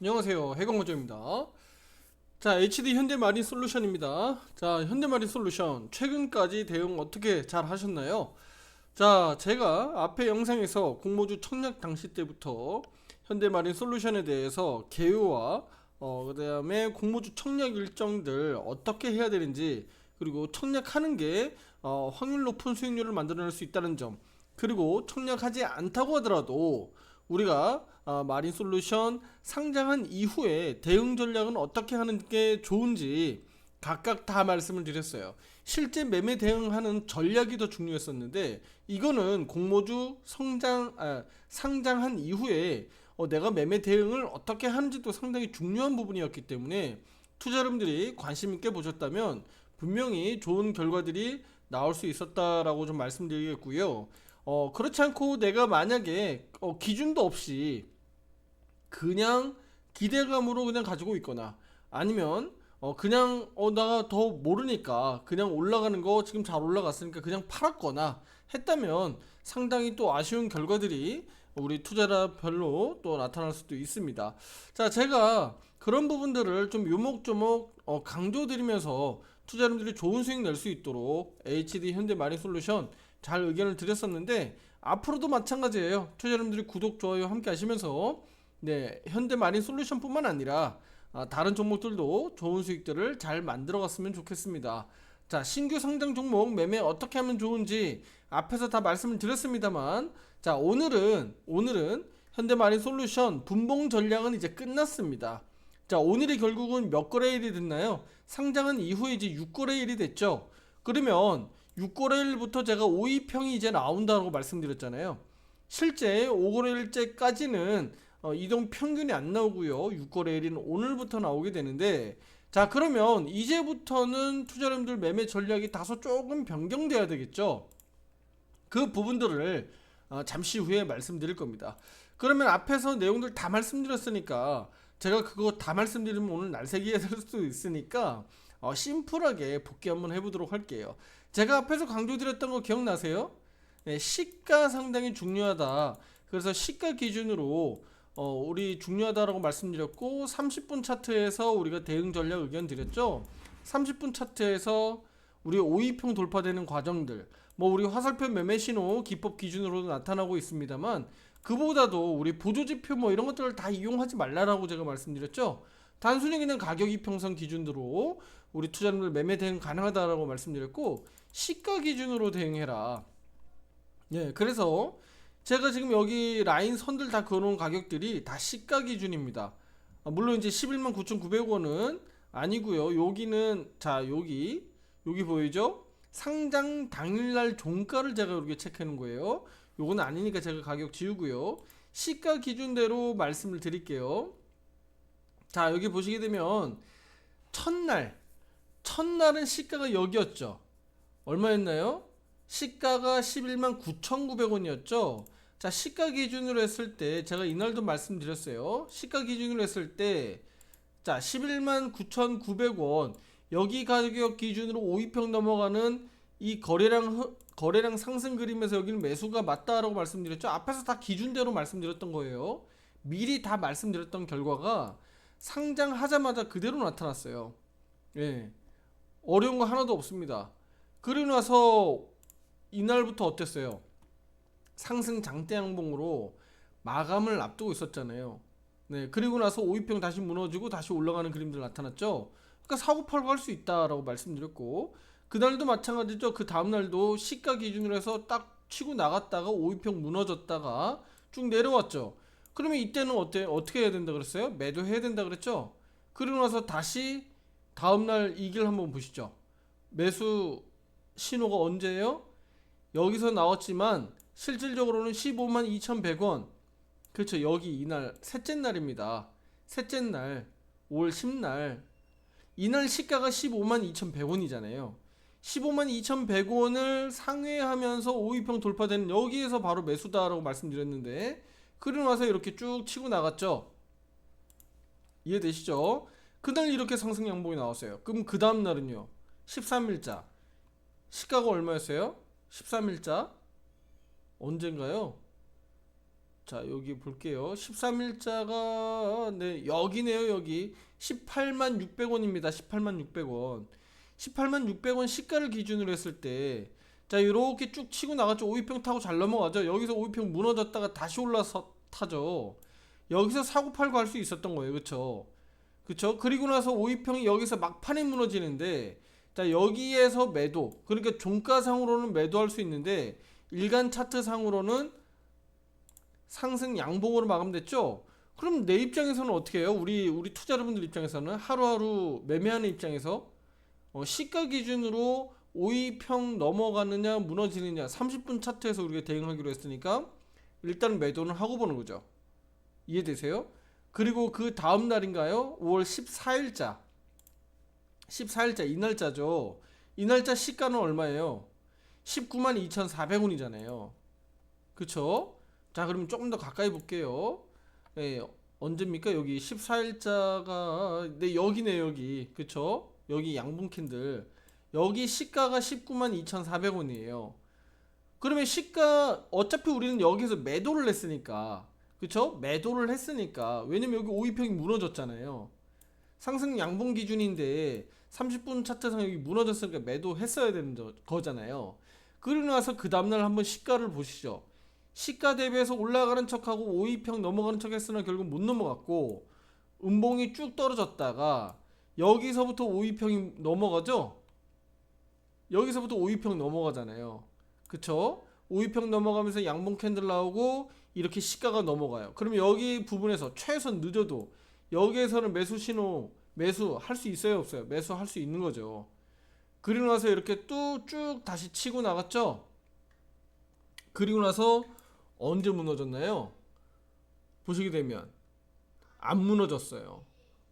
안녕하세요. 해공호조입니다. 자, HD 현대마린 솔루션입니다. 자, 현대마린 솔루션 최근까지 대응 어떻게 잘 하셨나요? 자, 제가 앞에 영상에서 공모주 청약 당시 때부터 현대마린 솔루션에 대해서 개요와 어, 그 다음에 공모주 청약 일정들 어떻게 해야 되는지 그리고 청약하는 게 어, 확률 높은 수익률을 만들어낼 수 있다는 점 그리고 청약하지 않다고 하더라도 우리가 아, 마린 솔루션 상장한 이후에 대응 전략은 어떻게 하는 게 좋은지 각각 다 말씀을 드렸어요. 실제 매매 대응하는 전략이 더 중요했었는데 이거는 공모주 성장 아, 상장한 이후에 어, 내가 매매 대응을 어떻게 하는지도 상당히 중요한 부분이었기 때문에 투자자분들이 관심 있게 보셨다면 분명히 좋은 결과들이 나올 수 있었다라고 좀 말씀드리겠고요. 어, 그렇지 않고 내가 만약에 어, 기준도 없이 그냥 기대감으로 그냥 가지고 있거나 아니면 어 그냥 어나더 모르니까 그냥 올라가는 거 지금 잘 올라갔으니까 그냥 팔았거나 했다면 상당히 또 아쉬운 결과들이 우리 투자자별로 또 나타날 수도 있습니다. 자, 제가 그런 부분들을 좀 요목조목 어 강조드리면서 투자자분들이 좋은 수익 낼 수 있도록 HD 현대 마린 솔루션 잘 의견을 드렸었는데 앞으로도 마찬가지예요. 투자자분들이 구독, 좋아요 함께 하시면서 네, 현대 마린 솔루션뿐만 아니라 아, 다른 종목들도 좋은 수익들을 잘 만들어 갔으면 좋겠습니다. 자, 신규 상장 종목 매매 어떻게 하면 좋은지 앞에서 다 말씀을 드렸습니다만 자, 오늘은 오늘은 현대 마린 솔루션 분봉 전략은 이제 끝났습니다. 자, 오늘이 결국은 몇 거래일이 됐나요? 상장은 이후에 이제 6거래일이 됐죠. 그러면 6거래일부터 제가 5위평이 이제 나온다고 말씀드렸잖아요. 실제 5거래일째까지는 어, 이동 평균이 안 나오고요. 6거래일은 오늘부터 나오게 되는데 자 그러면 이제부터는 투자자분들 매매 전략이 다소 조금 변경돼야 되겠죠. 그 부분들을 어, 잠시 후에 말씀드릴 겁니다. 그러면 앞에서 내용들 다 말씀드렸으니까 제가 그거 다 말씀드리면 오늘 날새기가 될 수도 있으니까 어, 심플하게 복귀 한번 해보도록 할게요. 제가 앞에서 강조드렸던 거 기억나세요? 네, 시가 상당히 중요하다. 그래서 시가 기준으로 어, 우리 중요하다라고 말씀드렸고 30분 차트에서 우리가 대응 전략 의견 드렸죠. 30분 차트에서 우리 5위평 돌파되는 과정들 뭐 우리 화살표 매매 신호 기법 기준으로도 나타나고 있습니다만 그보다도 우리 보조지표 뭐 이런 것들을 다 이용하지 말라라고 제가 말씀드렸죠. 단순히 그냥 가격 이평선 기준으로 우리 투자자들 매매 대응 가능하다라고 말씀드렸고 시가 기준으로 대응해라. 예, 그래서 제가 지금 여기 라인 선들 다 그어놓은 가격들이 다 시가 기준입니다. 아, 물론 이제 11만 9,900원은 아니고요. 여기는 자 여기 여기 보이죠? 상장 당일날 종가를 제가 이렇게 체크하는 거예요. 요건 아니니까 제가 가격 지우고요. 시가 기준대로 말씀을 드릴게요. 자 여기 보시게 되면 첫날 첫날은 시가가 여기였죠. 얼마였나요? 시가가 11만 9,900원이었죠. 자, 시가 기준으로 했을 때 제가 이날도 말씀드렸어요. 시가 기준으로 했을 때 자, 11만 9,900원 여기 가격 기준으로 5위평 넘어가는 이 거래량 흐- 거래량 상승 그림에서 여기는 매수가 맞다라고 말씀드렸죠. 앞에서 다 기준대로 말씀드렸던 거예요. 미리 다 말씀드렸던 결과가 상장하자마자 그대로 나타났어요. 예. 어려운 거 하나도 없습니다. 그리고 나서 이날부터 어땠어요? 상승 장대 양봉으로 마감을 앞두고 있었잖아요. 네, 그리고 나서 5위평 다시 무너지고 다시 올라가는 그림들 나타났죠. 그러니까 사고 팔고 할 수 있다라고 말씀드렸고 그날도 마찬가지죠. 그 다음 날도 시가 기준으로 해서 딱 치고 나갔다가 5위평 무너졌다가 쭉 내려왔죠. 그러면 이때는 어때 어떻게 해야 된다 그랬어요? 매도해야 된다 그랬죠. 그리고 나서 다시 다음 날 이길 한번 보시죠. 매수 신호가 언제예요? 여기서 나왔지만 실질적으로는 15만 2,100원. 그렇죠. 여기 이날 셋째 날입니다. 셋째 날 5월 10날 이날 시가가 15만 2,100원이잖아요. 15만 2,100원을 상회하면서 5위평 돌파되는 여기에서 바로 매수다라고 말씀드렸는데 그러고 나서 이렇게 쭉 치고 나갔죠. 이해되시죠? 그날 이렇게 상승 양봉이 나왔어요. 그럼 그 다음 날은요. 13일자 시가가 얼마였어요? 13일자 언젠가요? 자, 여기 볼게요. 13일자가 네, 여기네요, 여기. 18만 600원입니다. 18만 600원. 18만 600원 시가를 기준으로 했을 때 자, 이렇게 쭉 치고 나갔죠. 오이평 타고 잘 넘어가죠. 여기서 오이평 무너졌다가 다시 올라서 타죠. 여기서 사고 팔고 할 수 있었던 거예요. 그쵸 그쵸? 그리고 나서 오이평이 여기서 막판에 무너지는데 자, 여기에서 매도. 그러니까 종가상으로는 매도할 수 있는데 일간 차트상으로는 상승 양봉으로 마감됐죠. 그럼 내 입장에서는 어떻게 해요? 우리 우리 투자 여러분들 입장에서는 하루하루 매매하는 입장에서 어, 시가 기준으로 5위평 넘어가느냐 무너지느냐 30분 차트에서 우리가 대응하기로 했으니까 일단 매도는 하고 보는 거죠. 이해되세요? 그리고 그 다음 날인가요? 5월 14일자 14일자 이 날짜죠. 이 날짜 시가는 얼마예요? 19만 2,400원이잖아요. 그쵸? 자, 그러면 조금 더 가까이 볼게요. 예, 언제입니까? 여기 14일자가 네, 여기네 여기. 그쵸? 여기 양분 캔들. 여기 시가가 19만 2,400원이에요. 그러면 시가 어차피 우리는 여기서 매도를 했으니까. 그쵸? 매도를 했으니까. 왜냐면 여기 5위평이 무너졌잖아요. 상승 양봉 기준인데 30분 차트상 여기 무너졌으니까 매도했어야 되는 저- 거잖아요. 그러고 나서 그 다음날 한번 시가를 보시죠. 시가 대비해서 올라가는 척하고 5위평 넘어가는 척 했으나 결국 못 넘어갔고 음봉이 쭉 떨어졌다가 여기서부터 5위평이 넘어가죠? 여기서부터 5위평 넘어가잖아요. 그쵸? 5위평 넘어가면서 양봉 캔들 나오고 이렇게 시가가 넘어가요. 그러면 여기 부분에서 최소한 늦어도 여기에서는 매수 신호 매수 할 수 있어요 없어요? 매수 할 수 있는 거죠. 그리고 나서 이렇게 또 쭉 다시 치고 나갔죠. 그리고 나서 언제 무너졌나요? 보시게 되면 안 무너졌어요.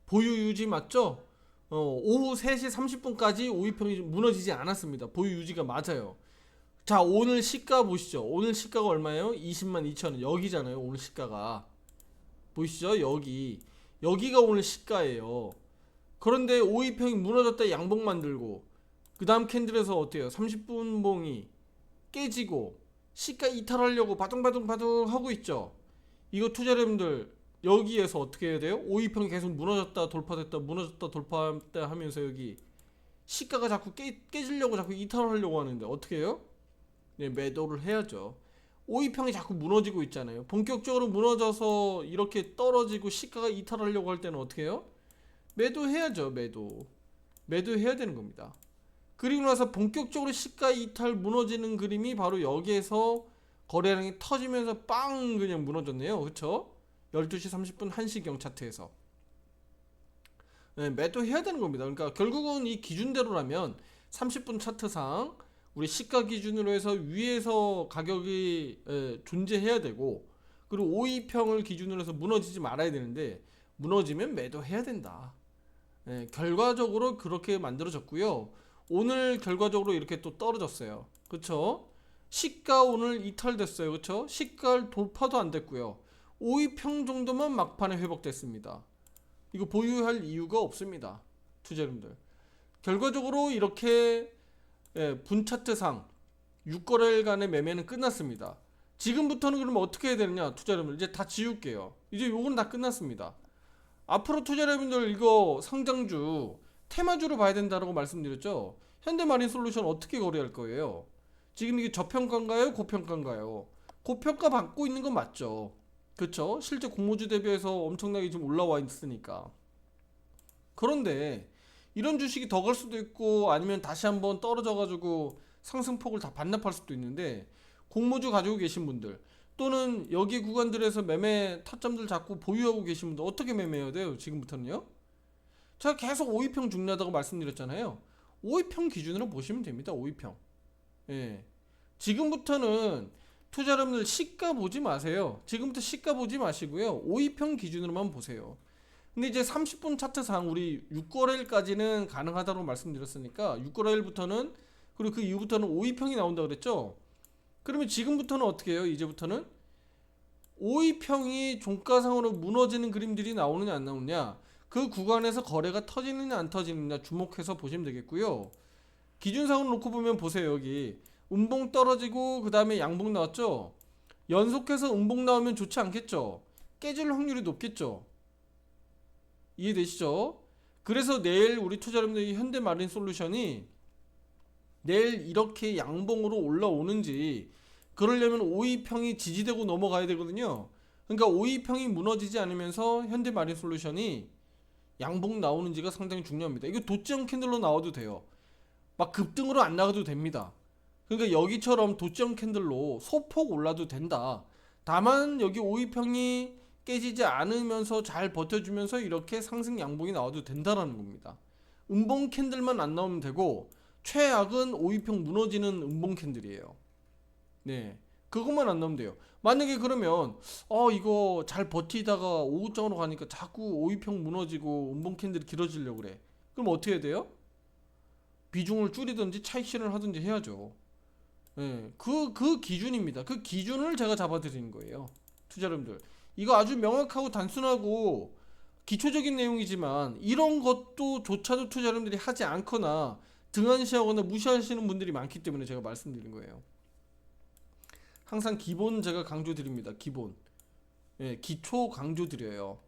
보유 유지 맞죠? 어, 오후 3시 30분까지 5위평이 무너지지 않았습니다. 보유 유지가 맞아요. 자, 오늘 시가 보시죠. 오늘 시가가 얼마예요? 20만 2천 원. 여기잖아요. 오늘 시가가. 보이시죠? 여기. 여기가 오늘 시가예요. 그런데 5위평이 무너졌다 양봉 만들고 그 다음 캔들에서 어때요? 30분 봉이 깨지고 시가 이탈하려고 바둥바둥바둥 하고 있죠. 이거 투자자분들 여기에서 어떻게 해야 돼요? 5위평이 계속 무너졌다 돌파됐다 무너졌다 돌파했다 하면서 여기 시가가 자꾸 깨, 깨지려고 자꾸 이탈하려고 하는데 어떻게 해요? 네, 매도를 해야죠. 5위평이 자꾸 무너지고 있잖아요. 본격적으로 무너져서 이렇게 떨어지고 시가가 이탈하려고 할 때는 어떻게 해요? 매도해야죠, 매도. 매도해야 되는 겁니다. 그리고 나서 본격적으로 시가 이탈 무너지는 그림이 바로 여기에서 거래량이 터지면서 빵 그냥 무너졌네요. 그쵸? 12시 30분 1시경 차트에서. 네, 매도해야 되는 겁니다. 그러니까 결국은 이 기준대로라면 30분 차트상 우리 시가 기준으로 해서 위에서 가격이 에, 존재해야 되고 그리고 5위평을 기준으로 해서 무너지지 말아야 되는데 무너지면 매도해야 된다. 예, 결과적으로 그렇게 만들어졌고요. 오늘 결과적으로 이렇게 또 떨어졌어요. 그쵸? 시가 오늘 이탈됐어요. 그쵸? 시가 돌파도 안 됐고요. 5위평 정도만 막판에 회복됐습니다. 이거 보유할 이유가 없습니다. 투자자분들. 결과적으로 이렇게 예, 분차트상 6거래일 간의 매매는 끝났습니다. 지금부터는 그러면 어떻게 해야 되느냐? 투자자분들 이제 다 지울게요. 이제 요건 다 끝났습니다. 앞으로 투자자분들 이거 상장주 테마주로 봐야 된다라고 말씀드렸죠. 현대마린 솔루션 어떻게 거래할 거예요? 지금 이게 저평가인가요? 고평가인가요? 고평가 받고 있는 건 맞죠. 그쵸? 실제 공모주 대비해서 엄청나게 지금 올라와 있으니까. 그런데 이런 주식이 더 갈 수도 있고 아니면 다시 한번 떨어져 가지고 상승폭을 다 반납할 수도 있는데 공모주 가지고 계신 분들 또는 여기 구간들에서 매매 타점들 잡고 보유하고 계신 분들 어떻게 매매해야 돼요? 지금부터는요? 제가 계속 5위평 중요하다고 말씀드렸잖아요. 5위평 기준으로 보시면 됩니다. 5위평. 예. 지금부터는 투자 여러분들 시가 보지 마세요. 지금부터 시가 보지 마시고요. 5위평 기준으로만 보세요. 근데 이제 30분 차트상 우리 6거래일까지는 가능하다고 말씀드렸으니까 6거래일부터는 그리고 그 이후부터는 5위평이 나온다 그랬죠? 그러면 지금부터는 어떻게 해요? 이제부터는 5위평이 종가상으로 무너지는 그림들이 나오느냐 안 나오느냐 그 구간에서 거래가 터지느냐 안 터지느냐 주목해서 보시면 되겠고요. 기준상으로 놓고 보면 보세요 여기 음봉 떨어지고 그 다음에 양봉 나왔죠. 연속해서 음봉 나오면 좋지 않겠죠? 깨질 확률이 높겠죠? 이해되시죠? 그래서 내일 우리 투자자분들이 현대마린 솔루션이 내일 이렇게 양봉으로 올라오는지 그러려면 5위평이 지지되고 넘어가야 되거든요. 그러니까 5위평이 무너지지 않으면서 현대마린 솔루션이 양봉 나오는지가 상당히 중요합니다. 이거 도지형 캔들로 나와도 돼요. 막 급등으로 안 나가도 됩니다. 그러니까 여기처럼 도지형 캔들로 소폭 올라도 된다. 다만 여기 5위평이 깨지지 않으면서 잘 버텨주면서 이렇게 상승 양봉이 나와도 된다라는 겁니다. 음봉 캔들만 안 나오면 되고 최악은 5위평 무너지는 음봉 캔들이에요. 네. 그것만 안 나오면 돼요. 만약에 그러면 어 이거 잘 버티다가 오후장으로 가니까 자꾸 5위평 무너지고 음봉 캔들이 길어지려고 그래. 그럼 어떻게 해야 돼요? 비중을 줄이든지 차익 실현을 하든지 해야죠. 예. 그, 그 기준입니다. 그 기준을 제가 잡아드리는 거예요. 투자자분들. 이거 아주 명확하고 단순하고 기초적인 내용이지만 이런 것도 조차도 투자자분들이 하지 않거나 등한시하거나 무시하시는 분들이 많기 때문에 제가 말씀드린 거예요. 항상 기본 제가 강조드립니다. 기본. 예, 기초 강조드려요.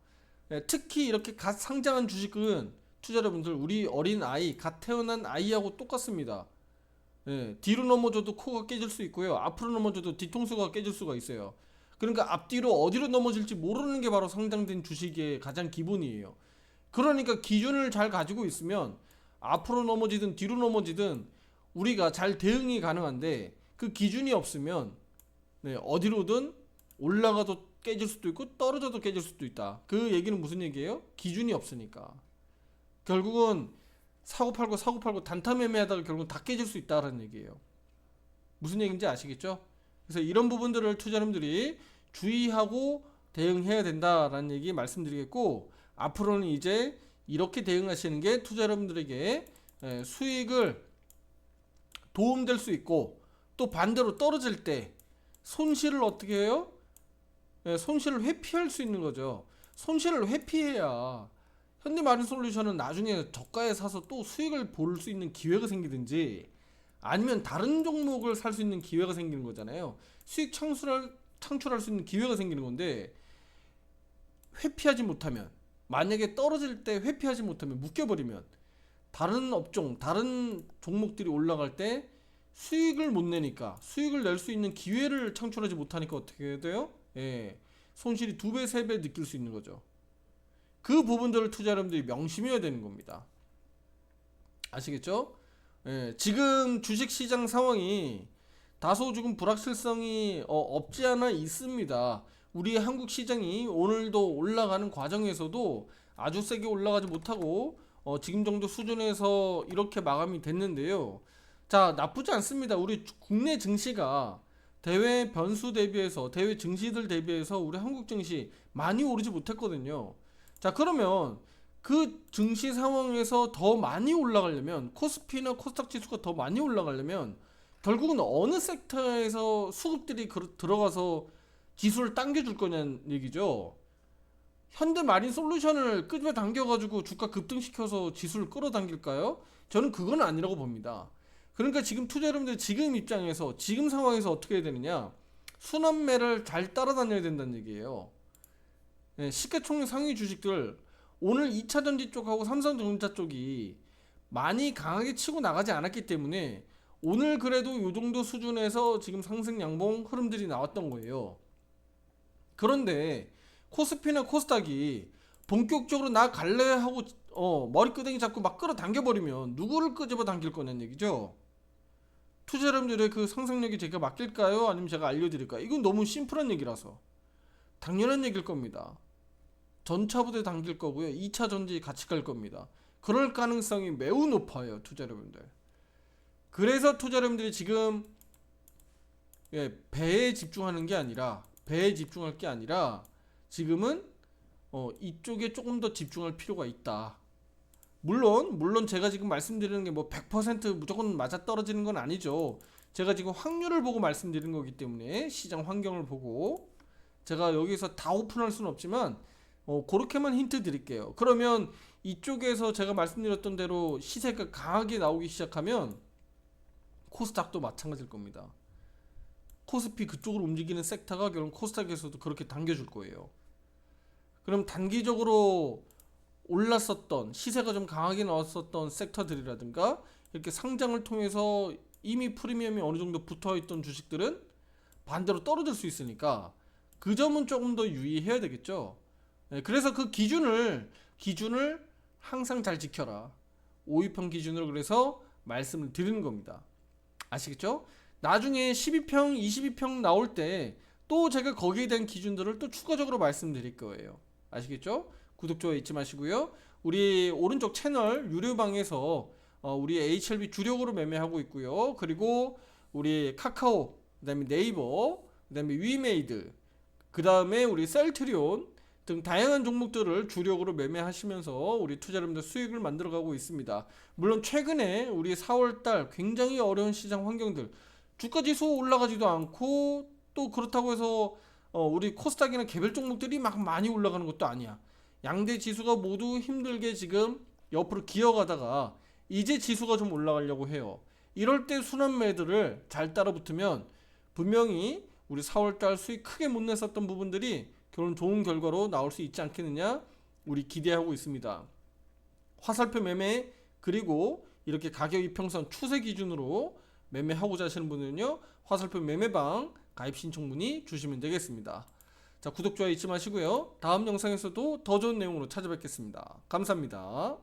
예, 특히 이렇게 갓 상장한 주식은 투자자분들 우리 어린 아이, 갓 태어난 아이하고 똑같습니다. 예, 뒤로 넘어져도 코가 깨질 수 있고요. 앞으로 넘어져도 뒤통수가 깨질 수가 있어요. 그러니까 앞뒤로 어디로 넘어질지 모르는 게 바로 상장된 주식의 가장 기본이에요. 그러니까 기준을 잘 가지고 있으면 앞으로 넘어지든 뒤로 넘어지든 우리가 잘 대응이 가능한데 그 기준이 없으면 네, 어디로든 올라가도 깨질 수도 있고 떨어져도 깨질 수도 있다. 그 얘기는 무슨 얘기예요? 기준이 없으니까. 결국은 사고 팔고 사고 팔고 단타 매매하다가 결국 다 깨질 수 있다라는 얘기예요. 무슨 얘기인지 아시겠죠? 그래서 이런 부분들을 투자자분들이 주의하고 대응해야 된다라는 얘기 말씀드리겠고 앞으로는 이제 이렇게 대응하시는 게 투자자분들에게 에, 수익을 도움될 수 있고 또 반대로 떨어질 때 손실을 어떻게 해요? 예, 손실을 회피할 수 있는 거죠. 손실을 회피해야 현대마린솔루션은 나중에 저가에 사서 또 수익을 볼 수 있는 기회가 생기든지 아니면 다른 종목을 살 수 있는 기회가 생기는 거잖아요. 수익 창출할 창출할 수 있는 기회가 생기는 건데 회피하지 못하면 만약에 떨어질 때 회피하지 못하면 묶여버리면 다른 업종, 다른 종목들이 올라갈 때 수익을 못 내니까 수익을 낼 수 있는 기회를 창출하지 못하니까 어떻게 돼요? 예, 손실이 두 배, 세 배 느낄 수 있는 거죠. 그 부분들을 투자자분들이 명심해야 되는 겁니다. 아시겠죠? 예, 지금 주식 시장 상황이 다소 조금 불확실성이 어, 없지 않아 있습니다. 우리 한국 시장이 오늘도 올라가는 과정에서도 아주 세게 올라가지 못하고 어, 지금 정도 수준에서 이렇게 마감이 됐는데요. 자, 나쁘지 않습니다. 우리 국내 증시가 대외 변수 대비해서 대외 증시들 대비해서 우리 한국 증시 많이 오르지 못했거든요. 자, 그러면 그 증시 상황에서 더 많이 올라가려면 코스피나 코스닥 지수가 더 많이 올라가려면 결국은 어느 섹터에서 수급들이 그- 들어가서 지수를 당겨줄 거냐는 얘기죠. 현대 마린 솔루션을 끄집어 당겨가지고 주가 급등시켜서 지수를 끌어당길까요? 저는 그건 아니라고 봅니다. 그러니까 지금 투자 여러분들 지금 입장에서 지금 상황에서 어떻게 해야 되느냐? 순환매를 잘 따라다녀야 된다는 얘기예요. 네, 시가총액 상위 주식들 오늘 2차 전지 쪽하고 삼성전자 쪽이 많이 강하게 치고 나가지 않았기 때문에 오늘 그래도 이 정도 수준에서 지금 상승 양봉 흐름들이 나왔던 거예요. 그런데 코스피나 코스닥이 본격적으로 나 갈래 하고 어, 머리끄댕이 잡고 막 끌어당겨 버리면 누구를 끄집어 당길 거냐는 얘기죠. 투자 여러분들의 그 상상력이 제가 맡길까요? 아니면 제가 알려드릴까요? 이건 너무 심플한 얘기라서 당연한 얘기일 겁니다. 전차 부대 당길 거고요. 2차 전지 같이 갈 겁니다. 그럴 가능성이 매우 높아요, 투자 여러분들. 그래서 투자 여러분들이 지금 예, 배에 집중하는 게 아니라 배에 집중할 게 아니라 지금은 어, 이쪽에 조금 더 집중할 필요가 있다. 물론 물론 제가 지금 말씀드리는 게 뭐 100% 무조건 맞아 떨어지는 건 아니죠. 제가 지금 확률을 보고 말씀드리는 거기 때문에 시장 환경을 보고 제가 여기서 다 오픈할 수는 없지만 어, 그렇게만 힌트 드릴게요. 그러면 이쪽에서 제가 말씀드렸던 대로 시세가 강하게 나오기 시작하면 코스닥도 마찬가지일 겁니다. 코스피 그쪽으로 움직이는 섹터가 결국 코스닥에서도 그렇게 당겨줄 거예요. 그럼 단기적으로 올랐었던 시세가 좀 강하게 나왔었던 섹터들이라든가 이렇게 상장을 통해서 이미 프리미엄이 어느 정도 붙어 있던 주식들은 반대로 떨어질 수 있으니까 그 점은 조금 더 유의해야 되겠죠. 네, 그래서 그 기준을 기준을 항상 잘 지켜라. 5위평 기준으로 그래서 말씀을 드리는 겁니다. 아시겠죠? 나중에 12평, 22평 나올 때 또 제가 거기에 대한 기준들을 또 추가적으로 말씀드릴 거예요. 아시겠죠? 구독, 좋아요 잊지 마시고요. 우리 오른쪽 채널 유료방에서 어, 우리 HLB 주력으로 매매하고 있고요. 그리고 우리 카카오, 그 다음에 네이버, 그 다음에 위메이드, 그 다음에 우리 셀트리온 등 다양한 종목들을 주력으로 매매하시면서 우리 투자자분들 수익을 만들어가고 있습니다. 물론 최근에 우리 4월달 굉장히 어려운 시장 환경들 주가 지수 올라가지도 않고 또 그렇다고 해서 어, 우리 코스닥이나 개별 종목들이 막 많이 올라가는 것도 아니야. 양대 지수가 모두 힘들게 지금 옆으로 기어가다가 이제 지수가 좀 올라가려고 해요. 이럴 때 순환 매들을 잘 따라 붙으면 분명히 우리 4월달 수익 크게 못 냈었던 부분들이 결론 좋은 결과로 나올 수 있지 않겠느냐 우리 기대하고 있습니다. 화살표 매매 그리고 이렇게 가격 이평선 추세 기준으로 매매하고자 하시는 분은요 화살표 매매방 가입 신청 문의 주시면 되겠습니다. 자 구독 좋아요 잊지 마시고요 다음 영상에서도 더 좋은 내용으로 찾아뵙겠습니다. 감사합니다.